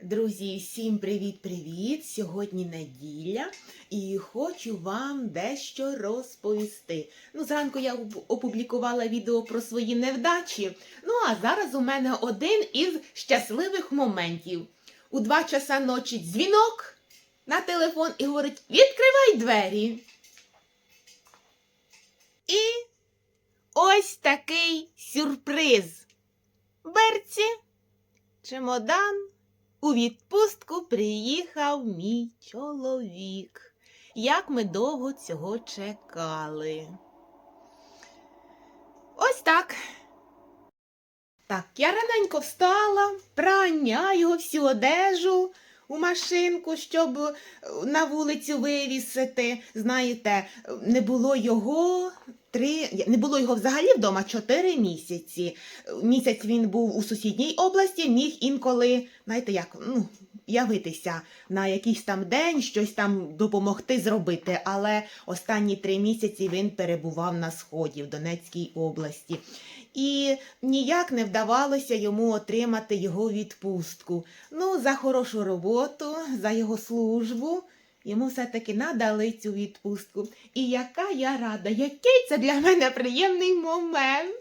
Друзі, всім привіт-привіт! Сьогодні неділя і хочу вам дещо розповісти. Ну, зранку я опублікувала відео про свої невдачі. Ну, а зараз у мене один із щасливих моментів. У два часа ночі дзвінок на телефон і говорить: відкривай двері. І ось такий сюрприз. Берці, чемодан. У відпустку приїхав мій чоловік. Як ми довго цього чекали. Ось так. Так, я раненько встала, прання його всю одежу у машинку, щоб е, на вулицю вивісити. Знаєте, не було його три, не було його взагалі вдома чотири місяці. Місяць він був у сусідній області, міг інколи, знаєте, як, ну, явитися на якийсь там день, щось там допомогти зробити. Але останні три місяці він перебував на сході в Донецькій області. І ніяк не вдавалося йому отримати його відпустку. Ну, за хорошу роботу, за його службу. Йому все-таки надали цю відпустку. І яка я рада, який це для мене приємний момент.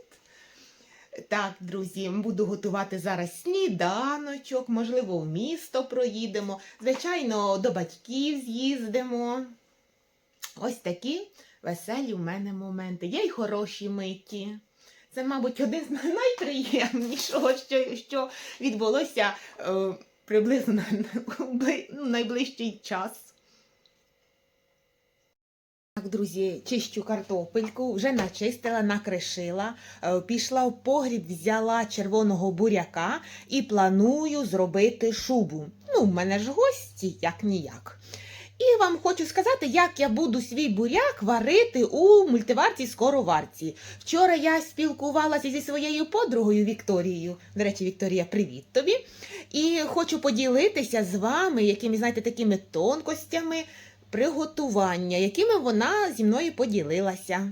Так, друзі, буду готувати зараз сніданочок, можливо, в місто проїдемо. Звичайно, до батьків з'їздимо. Ось такі веселі в мене моменти. Є й хороші миті. Це, мабуть, один з найприємнішого, що, що відбулося е, приблизно ну, найближчий час. Так, друзі, чищу картопельку, вже начистила, накришила, е, пішла в погріб, взяла червоного буряка і планую зробити шубу. Ну, в мене ж гості, як ніяк. І вам хочу сказати, як я буду свій буряк варити у мультиварці скороварці. Вчора я спілкувалася зі своєю подругою Вікторією. До речі, Вікторія, привіт тобі. І хочу поділитися з вами якими, знаєте, такими тонкостями приготування, якими вона зі мною поділилася.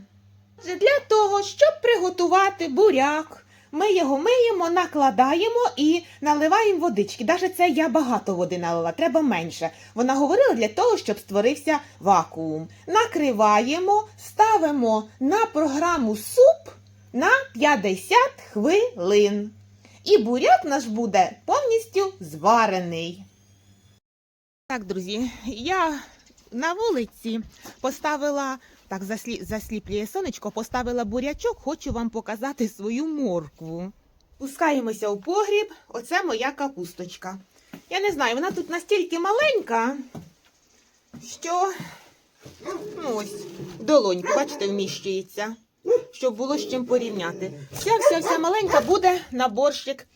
Для того, щоб приготувати буряк, ми його миємо, накладаємо і наливаємо водички. Навіть це я багато води налила, треба менше. Вона говорила для того, щоб створився вакуум. Накриваємо, ставимо на програму суп на 50 хвилин. І буряк наш буде повністю зварений. Так, друзі, я на вулиці поставила, так заслі, засліплює сонечко, поставила бурячок, хочу вам показати свою моркву. Пускаємося у погріб, оце моя капусточка. Я не знаю, вона тут настільки маленька, що ну, ось, долоньку, бачите, вміщується, щоб було з чим порівняти. Вся, вся, вся маленька буде на борщик.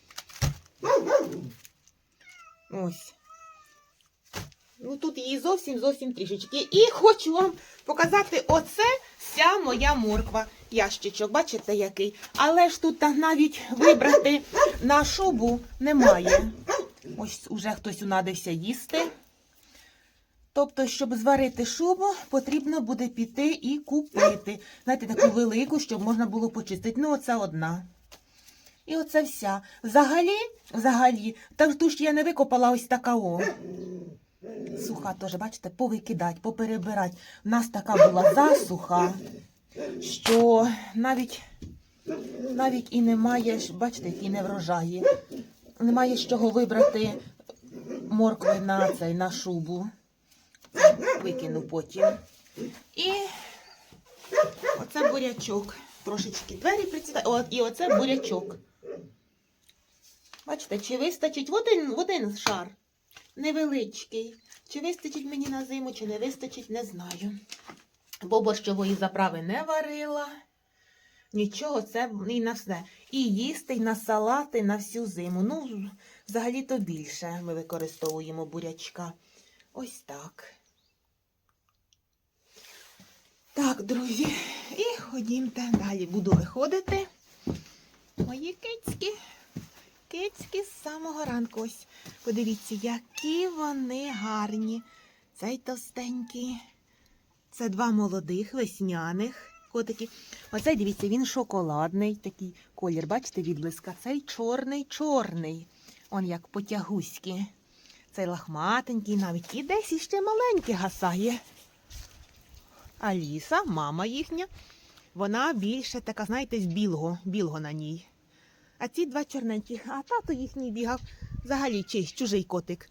Ось. Ну тут її зовсім зовсім трішечки. І хочу вам показати оце вся моя морква. Ящичок, бачите який? Але ж тут навіть вибрати на шубу немає. Ось уже хтось унадився їсти. Тобто, щоб зварити шубу, потрібно буде піти і купити. Знаєте, таку велику, щоб можна було почистити. Ну, оце одна. І оце вся. Взагалі, взагалі, так ж я не викопала ось така о. Суха теж, бачите, повикидать, поперебирать. У нас така була засуха, що навіть, навіть і немає, бачите, які не врожаї. Немає з чого вибрати моркви на цей, на шубу. Викину потім. І оце бурячок. Трошечки двері прицідає. О, і оце бурячок. Бачите, чи вистачить в один, в один шар невеличкий. Чи вистачить мені на зиму, чи не вистачить, не знаю. Бо борщової заправи не варила. Нічого, це і на все. І їсти, і на салати, на всю зиму. Ну, взагалі-то більше ми використовуємо бурячка. Ось так. Так, друзі, і ходімте далі. Буду виходити. Мої кицьки. Кицьки з самого ранку. Ось подивіться, які вони гарні. Цей товстенький. Це два молодих весняних котики. Оцей, дивіться, він шоколадний, такий колір, бачите, відблиска. Цей чорний, чорний. Он як потягуськи. Цей лахматенький навіть і десь іще маленький гасає. Аліса, мама їхня, вона більше така, знаєте, з білого, білого на ній. А ці два чорненькі, а тато їхній бігав взагалі чийсь чужий котик.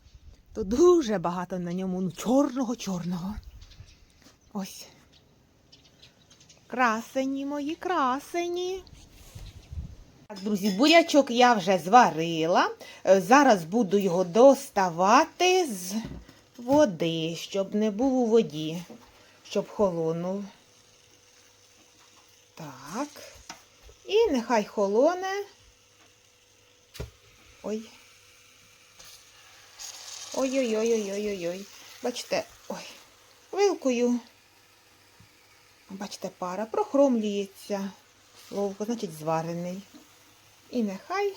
То дуже багато на ньому ну, чорного-чорного. Ось. Красені мої, красені. Так, друзі, бурячок я вже зварила. Е, Зараз буду його доставати з води, щоб не був у воді, щоб холонув. Так. І нехай холоне. Ой. Ой-ой-ой-ой-ой-ой. Бачите, ой, вилкою. Бачите, пара прохромлюється. Ловко, значить, зварений. І нехай.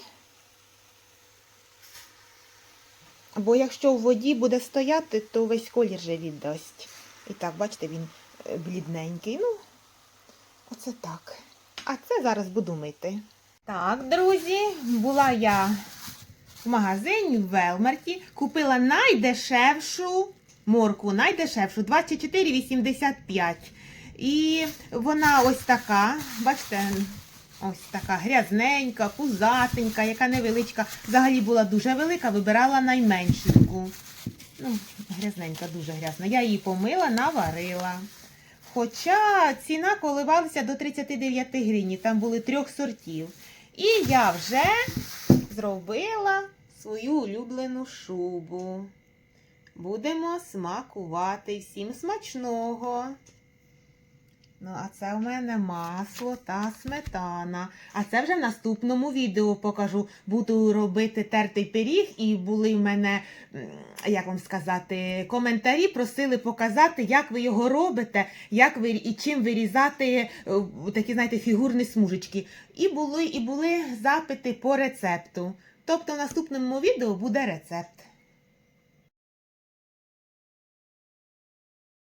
Бо якщо в воді буде стояти, то весь колір же віддасть. І так, бачите, він е, блідненький. Ну, оце так. А це зараз буду мити. Так, друзі, була я в магазині в Велмарті, купила найдешевшу моркву, найдешевшу 24,85. І вона ось така, бачите, ось така грязненька, пузатенька, яка невеличка. Взагалі була дуже велика, вибирала найменшеньку. Ну, грязненька, дуже грязна. Я її помила, наварила. Хоча ціна коливалася до 39 гривень, там були трьох сортів. І я вже зробила свою улюблену шубу. Будемо смакувати всім смачного. Ну, а це у мене масло та сметана. А це вже в наступному відео покажу. Буду робити тертий пиріг, і були в мене, як вам сказати, коментарі просили показати, як ви його робите, як ви і чим вирізати е, такі, знаєте, фігурні смужечки. І були, і були запити по рецепту. Тобто в наступному відео буде рецепт.